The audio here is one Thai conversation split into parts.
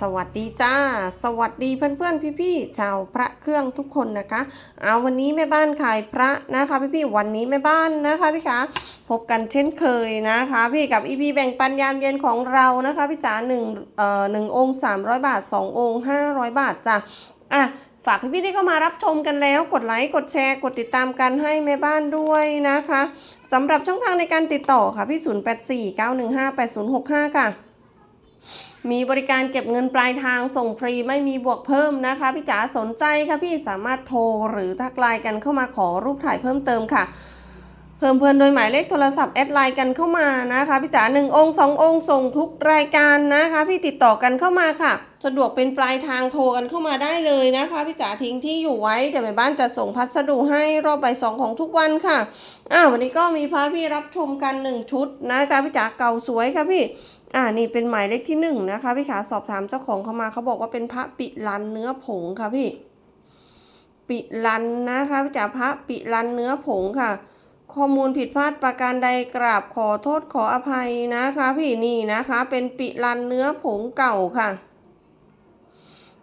สวัสดีจ้า สวัสดีเพื่อนๆพี่ๆชาวพระเครื่องทุกคนนะคะเอาวันนี้แม่บ้านขายพระนะคะพี่ๆวันนี้แม่บ้านนะคะพี่คะพบกันเช่นเคยนะคะ พี่กับอีพีแบ่งปันยามเย็นของเรานะคะพี่จ๋าหนึ่งเอ่อหนึ่งองค์300บาท2ององค์500บาทจ้ะอะฝากพี่ๆที่เข้ามารับชมกันแล้ว กดไลค์ กดแชร์ กดติดตามกันให้แม่บ้านด้วยนะคะสำหรับช่องทางในการติดต่อค่ะพี่ 0849158065 ค่ะ มีบริการเก็บเงินปลายทางส่งฟรีไม่มีบวกเพิ่มนะคะพี่จ๋าสนใจค่ะพี่สามารถโทรหรือทักไลน์กันเข้ามาขอรูปถ่ายเพิ่มเติมค่ะ เพิ่มเพื่อนโดยหมายเลขโทรศัพท์แอดไลน์กันเข้ามานะคะพี่จ๋าหนึ่งองค์สององค์ส่งทุกรายการนะคะ พี่ติดต่อกันเข้ามาค่ะ สะดวกเป็นปลายทางโทรกันเข้ามาได้เลยนะคะพี่จ๋าทิ้งที่อยู่ไว้เดี๋ยวแม่บ้านจะส่งพัสดุให้รอบใบสองของทุกวันค่ะอ่าวันนี้ก็มีพาพี่รับชมกันหนึ่งชุดนะจ๊ะพี่จ๋าเก่าสวยค่ะพี่ อ่านี่เป็นหมายเลขที่หนึ่งนะคะพี่ขาสอบถามเจ้าของเขามาเขาบอกว่าเป็นพระปิลันเนื้อผงค่ะพี่ ปิลันนะคะพี่จ๋าพระปิลันเนื้อผงค่ะ ข้อมูลผิดพลาดประการใดกราบขอโทษขออภัยนะคะ พี่นี่นะคะ เป็นปิลันเนื้อผงเก่าค่ะ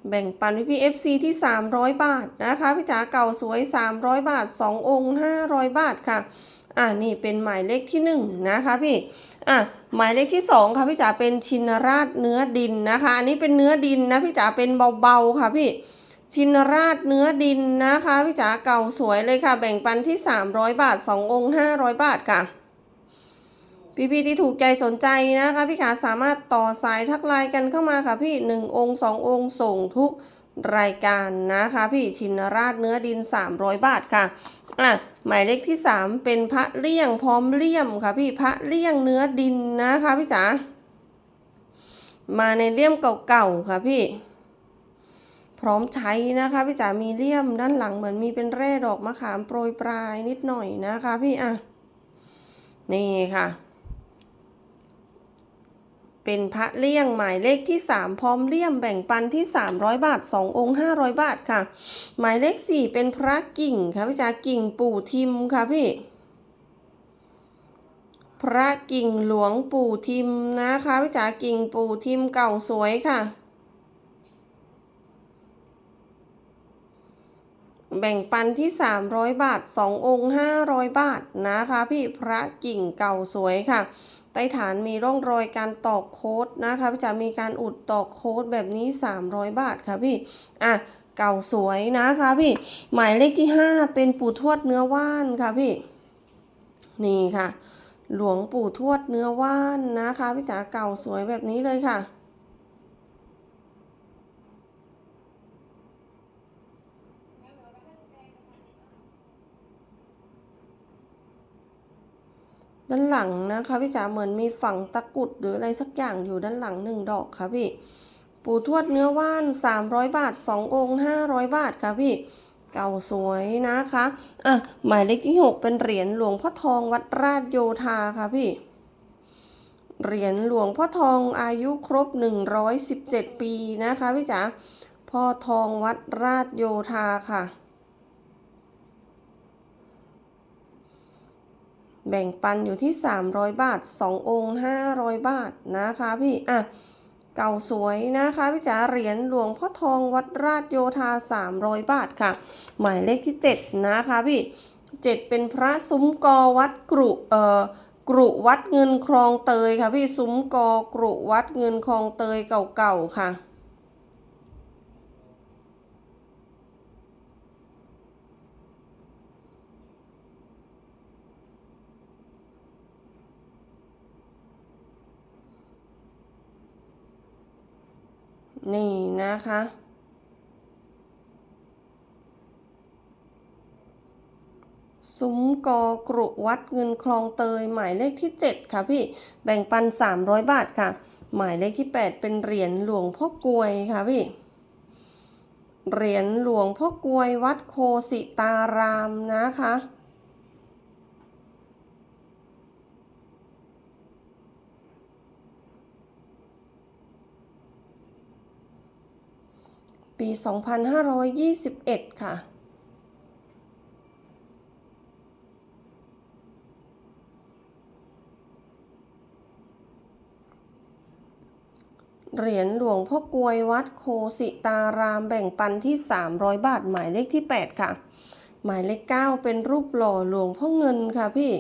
แบ่งปันพี่พี่ FC ที่ 300 บาทนะคะพี่จ๋าเก่าสวย 300 บาท 2 องค์ 500 บาทค่ะ อ่านี่เป็นหมายเลขที่1นะคะพี่อะหมายเลขที่ 2 ค่ะพี่จ๋าเป็นชินราชเนื้อดินนะคะ อันนี้เป็นเนื้อดินนะพี่จ๋าเป็นเบาๆค่ะพี่ชินราชเนื้อดินนะคะพี่จ๋าเก่าสวยเลยค่ะ แบ่งปันที่ 300 บาท 2 องค์ 500 บาทค่ะพี่ๆที่ถูกใจสนใจนะคะ พี่ขาสามารถต่อสายทักไลน์กันเข้ามาค่ะพี่ 1 องค์ 2 องค์ส่งทุกรายการนะคะ พี่ชินราชเนื้อดิน 300 บาทค่ะ อะหมายเลขที่ 3 เป็นพระเลี่ยงพร้อมเลี่ยมค่ะพี่พระเลี่ยงเนื้อดินนะคะพี่จ๋ามาในเลี่ยมเก่าๆค่ะพี่ พร้อมใช้นะคะพี่จ๋ามีเลี่ยมด้านหลังเหมือนมีเป็นแร่ดอกมะขามโปรยปลายนิดหน่อยนะคะพี่อะนี่ค่ะ เป็นพระเลี่ยงหมายเลขที่ 3 พร้อมเลี่ยมแบ่งปันที่ 300 บาท 2 องค์ 500 บาทค่ะ หมายเลข 4 เป็นพระกิ่งค่ะพี่จ๋ากิ่งปู่ทิมค่ะพี่ พระกิ่งหลวงปู่ทิมนะคะพี่จ๋ากิ่งปู่ทิมเก่าสวยค่ะ แบ่งปันที่ 300 บาท 2 องค์ 500 บาทนะคะพี่พระกิ่งเก่าสวยค่ะ ใต้ฐานมีร่องรอยการตอกโค้ดนะคะพี่จะมีการอุดตอกโค้ดแบบนี้ 300 บาทค่ะพี่ อะ เก่าสวยนะคะพี่ หมายเลขที่ 5 เป็นปู่ทวดเนื้อว่านค่ะพี่ นี่ค่ะ หลวงปู่ทวดเนื้อว่านนะคะพี่จ๋าเก่าสวยแบบนี้เลยค่ะ ด้านหลังนะคะพี่จ๋าเหมือนมีฝั่งตะกุดหรืออะไรสักอย่างอยู่ด้านหลังหนึ่งดอกค่ะพี่ ปู่ทวดเนื้อว่าน 300 บาท 2 องค์ 500 บาทค่ะพี่ เก่าสวยนะคะอะหมายเลขที่ 6 เป็นเหรียญหลวงพ่อทองวัดราชโยธาค่ะพี่เหรียญหลวงพ่อทองอายุครบ 117 ปีนะคะพี่จ๋าพ่อทองวัดราชโยธาค่ะ แบ่งปันอยู่ที่ 300 บาท 2 องค์ 500 บาทนะคะพี่อะเก่าสวยนะคะพี่จ๋าเหรียญหลวงพ่อทองวัดราชโยธา 300 บาทค่ะ หมายเลขที่ 7 นะคะพี่ 7 เป็นพระซุ้มกอวัดกรุเอ่อกรุวัดเงินคลองเตยค่ะพี่ซุ้มกอกรุวัดเงินคลองเตยเก่าๆค่ะ นี่นะคะ ซุ้มกอกรุวัดเงินคลองเตย หมายเลขที่ 7 ค่ะพี่ แบ่งปัน 300 บาทค่ะ หมายเลขที่ 8 เป็นเหรียญหลวงพ่อกลวยค่ะพี่ เหรียญหลวงพ่อกลวยวัดโคสิตารามนะคะ ปี 2521 ค่ะ เหรียญหลวงพ่อกลวยวัดโคสิตารามแบ่งปันที่ 300 บาท หมายเลขที่ 8 ค่ะ หมายเลข 9 เป็นรูปหล่อหลวงพ่อเงินค่ะพี่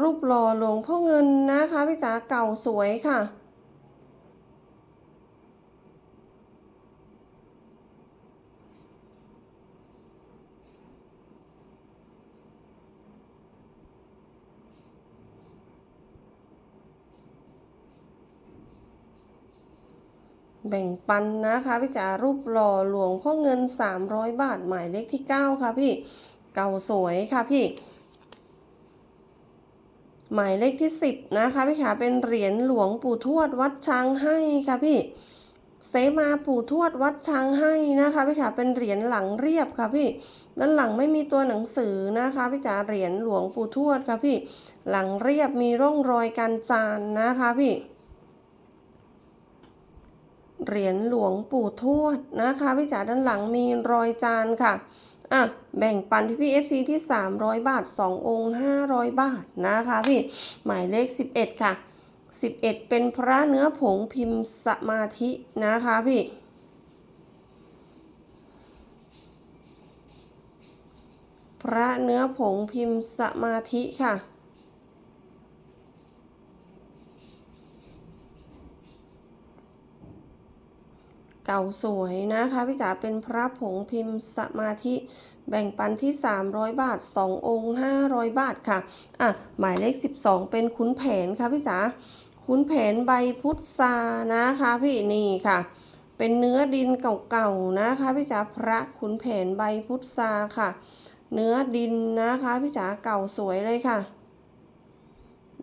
รูปหล่อหลวงพ่อเงินนะคะพี่จ๋าเก่าสวยค่ะ แบ่งปันนะคะพี่จ๋ารูปหล่อหลวงพ่อเงิน 300 บาทหมายเลขที่ 9 ค่ะพี่เก่าสวยค่ะพี่ หมายเลขที่ 10 นะคะพี่ขาเป็นเหรียญหลวงปู่ทวดวัดช้างให้ค่ะพี่เสมาปู่ทวดวัดช้างให้นะคะพี่ขาเป็นเหรียญหลังเรียบค่ะพี่ด้านหลังไม่มีตัวหนังสือนะคะพี่จ๋าเหรียญหลวงปู่ทวดค่ะพี่ หลังเรียบมีร่องรอยการจานนะคะพี่ เหรียญหลวงปู่ทวดนะคะพี่จ๋าด้านหลังมีรอยจานค่ะอะแบ่งปันพี่พี่เอฟซีที่ 300 บาท 2 องค์ 500 บาทนะคะพี่ หมายเลข 11 ค่ะ 11 เป็นพระเนื้อผงพิมพ์สมาธินะคะพี่พระเนื้อผงพิมพ์สมาธิค่ะ เก่าสวยนะคะพี่จ๋าเป็นพระผงพิมพ์สมาธิแบ่งปันที่ 300 บาท 2 องค์ 500 บาทค่ะ อะ หมายเลข 12 เป็นขุนแผนค่ะพี่จ๋าขุนแผนใบพุทรานะคะพี่นี่ค่ะ เป็นเนื้อดินเก่าๆนะคะพี่จ๋าพระขุนแผนใบพุทราค่ะ เนื้อดินนะคะพี่จ๋าเก่าสวยเลยค่ะ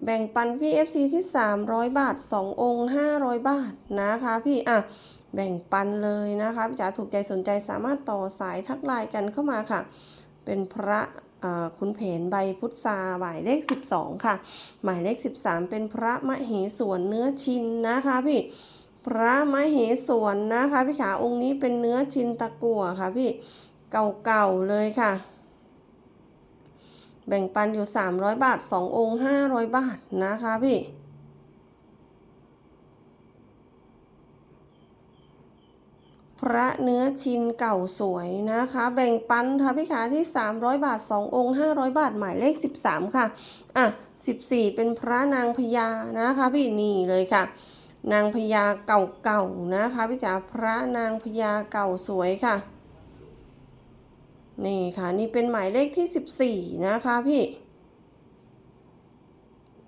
แบ่งปันพี่ FC ที่ 300 บาท 2 องค์ 500 บาทนะคะพี่ อะ แบ่งปันเลยนะคะพี่จ๋าถูกใจสนใจสามารถต่อสายทักไลน์กันเข้ามาค่ะ เป็นพระคุณเพนใบพุทราหมายเลข 12 ค่ะ หมายเลข 13 เป็นพระมเหสวนเนื้อชินนะคะพี่พระมเหสวนนะคะพี่ขาองค์นี้เป็นเนื้อชินตะกั่วค่ะพี่เก่าๆเลยค่ะ แบ่งปันอยู่ 300 บาท 2 องค์ 500 บาทนะคะพี่ ระเนื้อชินเก่าสวยนะคะ แบ่งปันค่ะพี่ขาที่ 300 บาท 2 องค์ 500 บาทหมายเลข 13 ค่ะ อะ 14 เป็นพระนางพญานะคะพี่นี่เลยค่ะ นางพญาเก่าๆนะคะพี่จ๋าพระนางพญาเก่าสวยค่ะ นี่ค่ะนี่เป็นหมายเลขที่ 14 นะคะพี่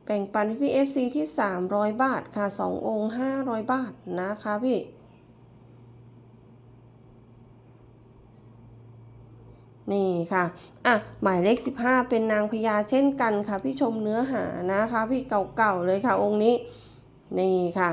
แบ่งปันพี่ FC ที่ 300 บาทค่ะ 2 องค์ 500 บาทนะคะพี่ นี่ค่ะ อะ หมายเลข 15 เป็นนางพญาเช่นกันค่ะ พี่ชมเนื้อหานะคะ พี่เก่าๆเลยค่ะองค์นี้ นี่ค่ะ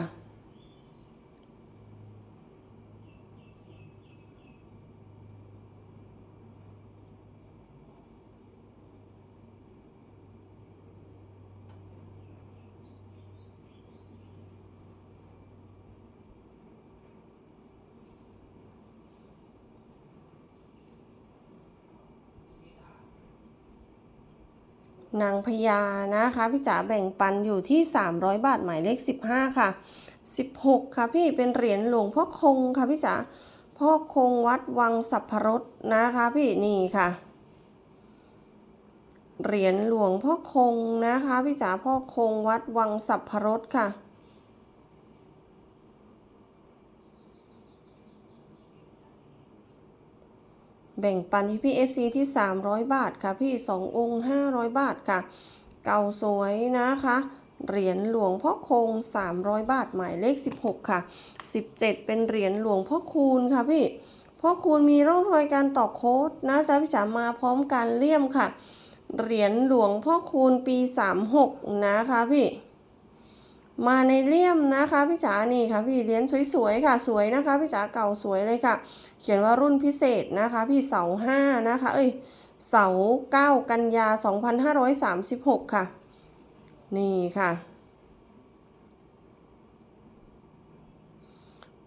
นางพญานะคะพี่จ๋าแบ่งปันอยู่ที่ 300 บาทหมายเลข 15 ค่ะ 16 ค่ะพี่เป็นเหรียญหลวงพ่อคงค่ะพี่จ๋าพ่อคงวัดวังสัพพรสนะคะพี่นี่ค่ะ เหรียญหลวงพ่อคงนะคะพี่จ๋าพ่อคงวัดวังสัพพรสค่ะ แบ่งปันให้พี่ FC ที่ 300 บาทค่ะ พี่ 2 องค์ 500 บาทค่ะ เก่าสวยนะคะ เหรียญหลวงพ่อคง 300 บาทหมายเลข 16 ค่ะ 17 เป็นเหรียญหลวงพ่อคูณค่ะพี่พ่อคูณมีร่องรอยการต่อโค้ดนะจ๊ะพี่จ๋ามาพร้อมการเลี่ยมค่ะ เหรียญหลวงพ่อคูณปี 36 นะคะพี่มาในเลี่ยมนะคะพี่จ๋านี่ค่ะพี่เหรียญสวยๆค่ะ สวยนะคะพี่จ๋าเก่าสวยเลยค่ะ เขียนว่ารุ่นพิเศษนะคะพี่เสาห้านะคะเอ้ยเสาเก้ากันยา2536ค่ะ นี่ค่ะ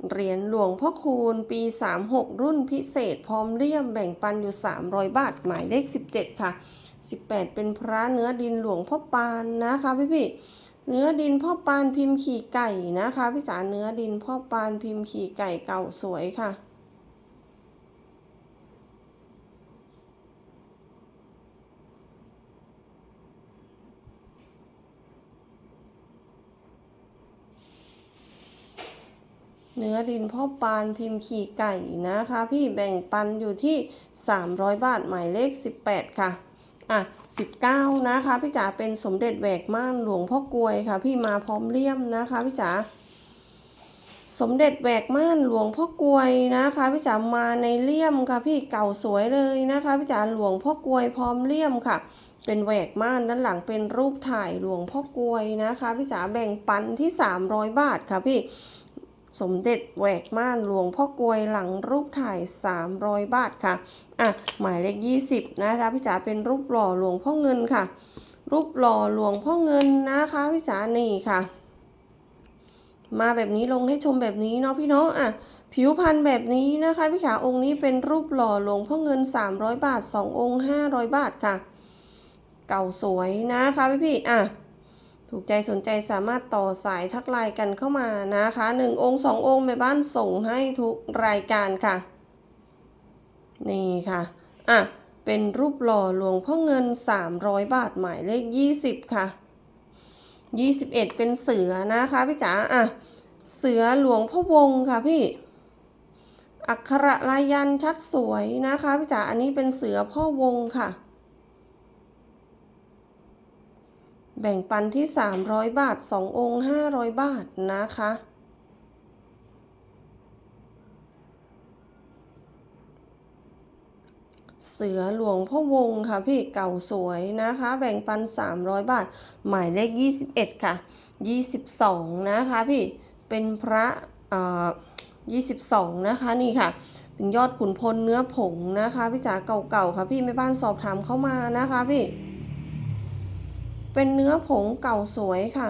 เหรียญหลวงพ่อคูณปี 36 รุ่นพิเศษ พร้อมเลี่ยมแบ่งปันอยู่ 300 บาท หมายเลข 17 ค่ะ 18 เป็นพระเนื้อดินหลวงพ่อปานนะคะพี่พี่เนื้อดินพ่อปานพิมพ์ขี่ไก่นะคะพี่จ๋าเนื้อดินพ่อปานพิมพ์ขี่ไก่เก่าสวยค่ะ เนื้อดินพ่อปานพิมพ์ขี่ไก่นะคะ พี่แบ่งปันอยู่ที่ 300 บาทหมายเลข 18 ค่ะอะ19 นะคะ พี่จ๋าเป็นสมเด็จแหวกม่านหลวงพ่อกลวยค่ะ พี่มาพร้อมเลี่ยมนะคะพี่จ๋าสมเด็จแหวกม่านหลวงพ่อกลวยนะคะพี่จ๋ามาในเลี่ยมค่ะพี่เก่าสวยเลยนะคะพี่จ๋าหลวงพ่อกลวยพร้อมเลี่ยมค่ะ เป็นแหวกม่านด้านหลังเป็นรูปถ่ายหลวงพ่อกลวยนะคะพี่จ๋าแบ่งปันที่ 300 บาทค่ะพี่ สมเด็จแหวกม่านหลวงพ่อกลวยหลังรูปถ่าย 300 บาทค่ะ อะ หมายเลข 20 นะคะพี่จ๋าเป็นรูปหล่อหลวงพ่อเงินค่ะ รูปหล่อหลวงพ่อเงินนะคะพี่จ๋านี่ค่ะ มาแบบนี้ลงให้ชมแบบนี้เนาะพี่เนาะอะผิวพันธุ์แบบนี้นะคะพี่ขาองค์นี้เป็นรูปหล่อหลวงพ่อเงิน 300 บาท 2 องค์ 500 บาทค่ะ เก่าสวยนะคะพี่พี่อะ ถูกใจสนใจสามารถต่อสายทักไลน์กันเข้ามานะคะหนึ่งองค์สององค์แม่บ้านส่งให้ทุกรายการค่ะ นี่ค่ะ อะ เป็นรูปหล่อหลวงพ่อเงิน 300 บาทหมายเลข 20 ค่ะ 21 เป็นเสือนะคะพี่จ๋าอะ เสือหลวงพ่อวงค่ะพี่ อักขระลายยันชัดสวยนะคะพี่จ๋าอันนี้เป็นเสือพ่อวงค่ะ แบ่งปันที่ 300 บาท 2 องค์ 500 บาทนะคะ เสือหลวงพ่อวงค่ะพี่เก่าสวยนะคะ แบ่งปัน 300 บาท หมายเลข 21 ค่ะ 22 นะคะพี่ เป็นพระเอ่อ22 นะคะนี่ค่ะ เป็นยอดขุนพลเนื้อผงนะคะ พี่จ๋าเก่าๆค่ะพี่แม่บ้านสอบถามเข้ามานะคะพี่ เป็นเนื้อผงเก่าสวยค่ะ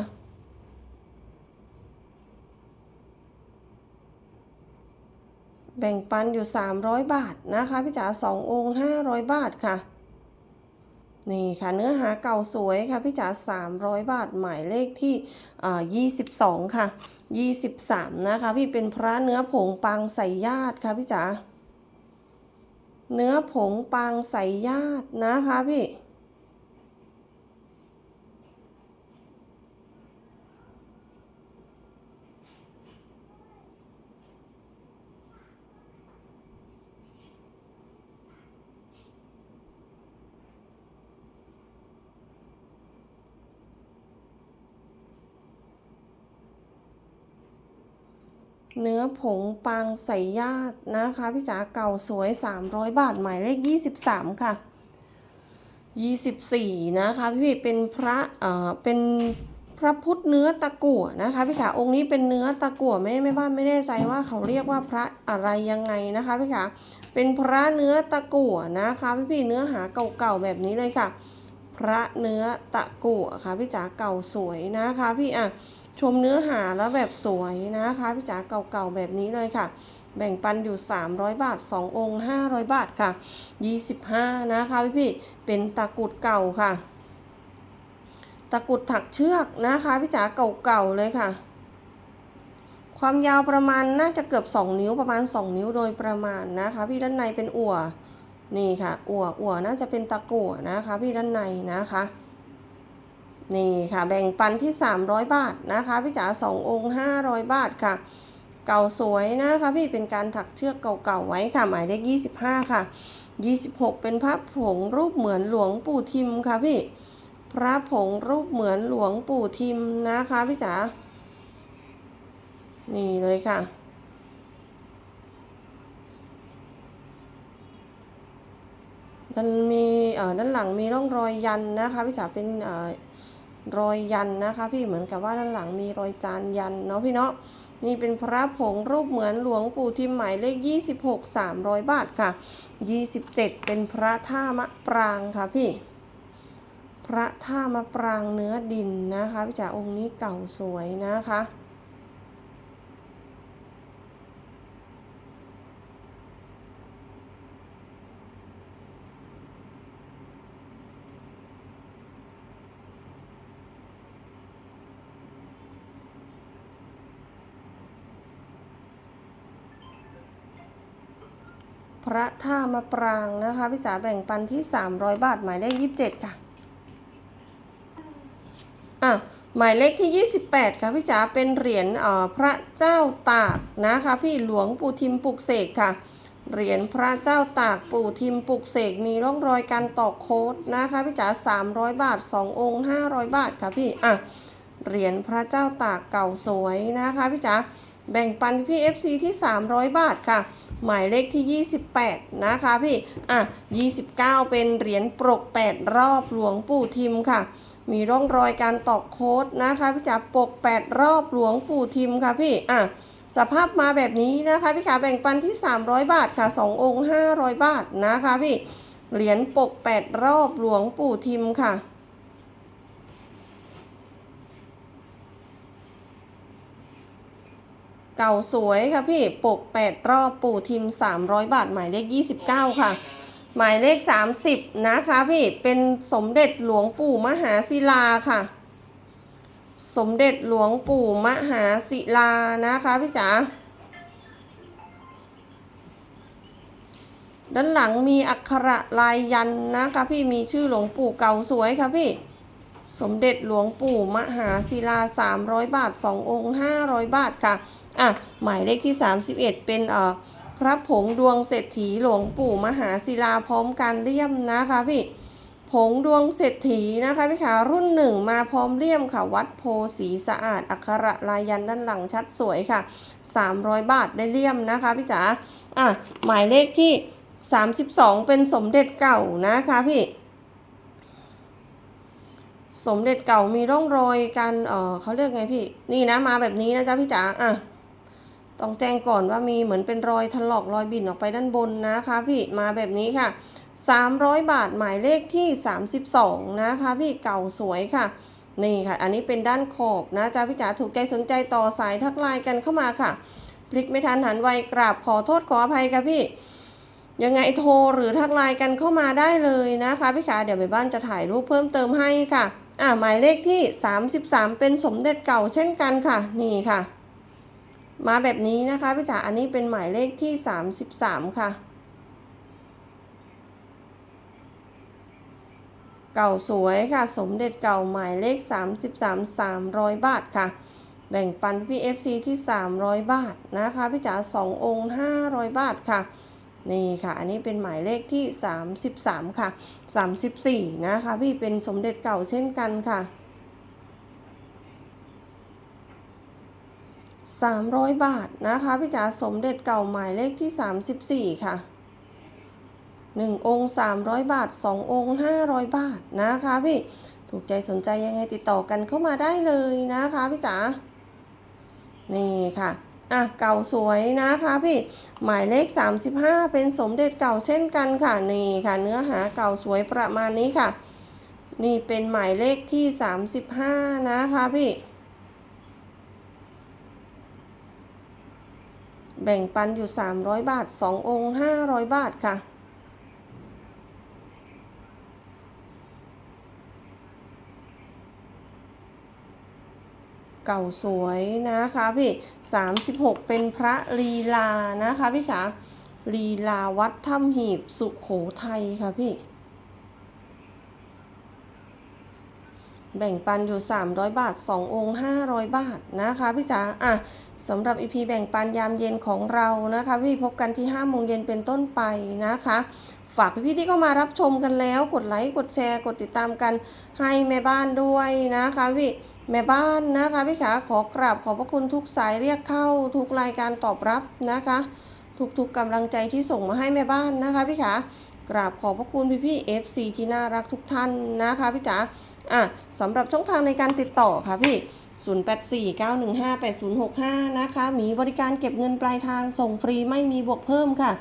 แบ่งปันอยู่ 300 บาทนะคะพี่จ๋า2องค์500 บาทค่ะ นี่ค่ะเนื้อหาเก่าสวยค่ะพี่จ๋า300 บาทหมายเลขที่อ่า22 ค่ะ 23 นะคะพี่เป็นพระเนื้อผงปางใส่ญาติค่ะพี่จ๋าเนื้อผงปางใส่ญาตินะคะพี่ เนื้อผงปางใสญาตินะคะ พี่จ๋าเก่าสวย 300 บาท หมายเลข 23 ค่ะ 24 นะคะ พี่เป็นพระเอ่อเป็นพระพุทธเนื้อตะกั่วนะคะพี่ขาองค์นี้เป็นเนื้อตะกั่วไม่ไม่บ้านไม่แน่ใจว่าเขาเรียกว่าพระอะไรยังไงนะคะพี่ขาเป็นพระเนื้อตะกั่วนะคะพี่พี่เนื้อหาเก่าๆแบบนี้เลยค่ะ พระเนื้อตะกั่วค่ะพี่จ๋าเก่าสวยนะคะพี่อะ ชมเนื้อหาแล้วแบบสวยนะคะพี่จ๋าเก่าๆแบบนี้เลยค่ะ แบ่งปันอยู่ 300 บาท 2 องค์ 500 บาทค่ะ 25 นะคะพี่พี่เป็นตะกุดเก่าค่ะ ตะกุดถักเชือกนะคะพี่จ๋าเก่าๆเลยค่ะ ความยาวประมาณน่าจะเกือบ 2 นิ้วประมาณ 2 นิ้วโดยประมาณนะคะ พี่ด้านในเป็นอั่วนี่ค่ะอั่วอั่วน่าจะเป็นตะกั่วนะคะ พี่ด้านในนะคะ นี่ค่ะแบ่งปันที่ 300 บาทนะคะพี่จ๋า2องค์500 บาทค่ะ เก่าสวยนะคะพี่เป็นการถักเชือกเก่าๆไว้ค่ะหมายเลข25 ค่ะ 26 เป็นพระผงรูปเหมือนหลวงปู่ทิมค่ะพี่พระผงรูปเหมือนหลวงปู่ทิมนะคะพี่จ๋านี่เลยค่ะ ด้านมีเอ่อด้านหลังมีร่องรอยยันนะคะพี่จ๋าเป็นเอ่อ รอยยันนะคะ พี่เหมือนกับว่าด้านหลังมีรอยจานยันเนาะพี่เนาะนี่เป็นพระผงรูปเหมือนหลวงปู่ทิมหมายเลข 26 300 บาทค่ะ 27 เป็นพระท่ามะปรางค่ะพี่ พระท่ามะปรางเนื้อดินนะคะพี่จ๋าองค์นี้เก่าสวยนะคะ พระท่ามะปรางนะคะพี่จ๋าแบ่งปันที่ 300 บาทหมายเลข27 ค่ะอะหมายเลขที่ 28 ค่ะพี่จ๋าเป็นเหรียญอ่อพระเจ้าตากนะคะพี่หลวงปู่ทิมปลุกเสกค่ะเหรียญพระเจ้าตากปู่ทิมปลุกเสกมีร่องรอยการตอกโค้ดนะคะพี่จ๋า300 บาท 2 องค์ 500 บาทค่ะพี่อะเหรียญพระเจ้าตากเก่าสวยนะคะพี่จ๋าแบ่งปันพี่ FC ที่ 300 บาทค่ะ หมายเลขที่ 28 นะคะพี่ อะ 29 เป็นเหรียญปรก 8 รอบหลวงปู่ทิมค่ะ มีร่องรอยการตอกโค้ดนะคะพี่จ๋าปก 8 รอบหลวงปู่ทิมค่ะพี่ อะ สภาพมาแบบนี้นะคะพี่ขาแบ่งปันที่ 300 บาทค่ะ 2 องค์ 500 บาทนะคะพี่ เหรียญปก 8 รอบหลวงปู่ทิมค่ะ เก่าสวยค่ะพี่ปก8รอบปู่ทิม 300 บาท หมายเลข 29 ค่ะ หมายเลข 30 นะคะพี่เป็นสมเด็จหลวงปู่มหาศิลาค่ะ สมเด็จหลวงปู่มหาศิลานะคะพี่จ๋าด้านหลังมีอักขระลายยันนะคะพี่มีชื่อหลวงปู่เก่าสวยค่ะพี่ สมเด็จหลวงปู่มหาศิลา 300 บาท 2 องค์ 500 บาทค่ะ อะหมายเลขที่ 31 เป็นเอ่อพระผงดวงเศรษฐีหลวงปู่มหาศิลาพร้อมการเลี่ยมนะคะพี่ผงดวงเศรษฐีนะคะพี่ขารุ่นหนึ่งมาพร้อมเลี่ยมค่ะ วัดโพสีสะอาด อักขระลายันด้านหลังชัดสวยค่ะ 300 บาทได้เลี่ยมนะคะพี่จ๋าอะหมายเลขที่ 32 เป็นสมเด็จเก่านะคะพี่ สมเด็จเก่ามีร่องรอยการเออเขาเรียกไงพี่ นี่นะมาแบบนี้นะจ๊ะพี่จ๋าอะ ต้องแจ้งก่อนว่ามีเหมือนเป็นรอยถลอกรอยบิ่นออกไปด้านบนนะคะพี่มาแบบนี้ค่ะ 300 บาทหมายเลขที่ 32 นะคะพี่เก่าสวยค่ะ นี่ค่ะ อันนี้เป็นด้านขอบนะจ๊ะพี่จ๋าถูกใจสนใจต่อสายทักไลน์กันเข้ามาค่ะ พลิกไม่ทันหันไวกราบขอโทษขออภัยค่ะพี่ยังไงโทรหรือทักไลน์กันเข้ามาได้เลยนะคะพี่ขาเดี๋ยวแม่บ้านจะถ่ายรูปเพิ่มเติมให้ค่ะ อ่าหมายเลขที่ 33 เป็นสมเด็จเก่าเช่นกันค่ะ นี่ค่ะ มาแบบนี้นะคะพี่จ๋าอันนี้เป็นหมายเลขที่ 33 ค่ะ เก่าสวยค่ะ สมเด็จเก่าหมายเลข 33 300 บาทค่ะ แบ่งปันพี่ FC ที่ 300 บาทนะคะพี่จ๋า2องค์ 500 บาทค่ะ นี่ค่ะ อันนี้เป็นหมายเลขที่ 33 ค่ะ 34 นะคะ พี่เป็นสมเด็จเก่าเช่นกันค่ะ 300 บาทนะคะพี่จ๋าสมเด็จเก่าหมายเลขที่ 34 ค่ะ 1 องค์ 300 บาท 2 องค์ 500 บาทนะคะพี่ถูกใจสนใจยังไงติดต่อกันเข้ามาได้เลยนะคะพี่จ๋านี่ค่ะอะเก่าสวยนะคะพี่หมายเลข 35 เป็นสมเด็จเก่าเช่นกันค่ะนี่ค่ะ เนื้อหาเก่าสวยประมาณนี้ค่ะ นี่เป็นหมายเลขที่ 35 นะคะพี่ แบ่งปันอยู่ 300 บาท 2 องค์ 500 บาทค่ะ เก่าสวยนะคะพี่ 36 เป็นพระลีลานะคะพี่ขาลีลาวัดถ้ำหีบสุขโขทัยค่ะพี่ แบ่งปันอยู่ 300 บาท 2 องค์ 500 บาทนะคะพี่จ๋าอะ สำหรับ EP แบ่งปันยามเย็นของเรานะคะ พี่พบกันที่5โมงเย็นเป็นต้นไปนะคะ ฝากพี่ๆที่เข้ามารับชมกันแล้ว กดไลค์กดแชร์ กดติดตามกันให้แม่บ้านด้วยนะคะพี่แม่บ้านนะคะพี่ขาขอกราบขอบพระคุณทุกสายเรียกเข้า ทุกรายการตอบรับนะคะ ทุกๆกำลังใจที่ส่งมาให้แม่บ้านนะคะพี่ขากราบขอบพระคุณพี่ๆ FC ที่น่ารักทุกท่านนะคะพี่จ๋าอะสำหรับช่องทางในการติดต่อค่ะพี่ 0849158065 นะคะ มีบริการเก็บเงินปลายทางส่งฟรีไม่มีบวกเพิ่มค่ะ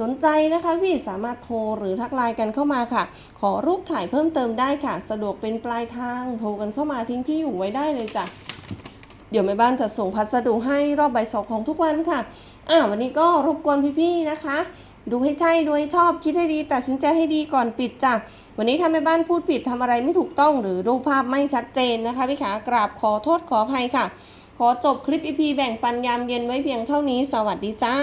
สนใจนะคะพี่สามารถโทรหรือทักไลน์กันเข้ามาค่ะ ขอรูปถ่ายเพิ่มเติมได้ค่ะ สะดวกเป็นปลายทาง โทรกันเข้ามาทิ้งที่อยู่ไว้ได้เลยจ้ะ เดี๋ยวแม่บ้านจะส่งพัสดุให้รอบบ่ายสองของทุกวันค่ะอ่าวันนี้ก็รบกวนพี่ๆนะคะ ดูให้ใช่ดูให้ชอบคิดให้ดีตัดสินใจให้ดีก่อนปิดจ้ะวันนี้ถ้าแม่บ้านพูดผิดทำอะไรไม่ถูกต้อง หรือรูปภาพไม่ชัดเจนนะคะพี่ขากราบขอโทษขออภัยค่ะ ขอจบคลิปอีพีแบ่งปันยามเย็นไว้เพียงเท่านี้ สวัสดีจ้า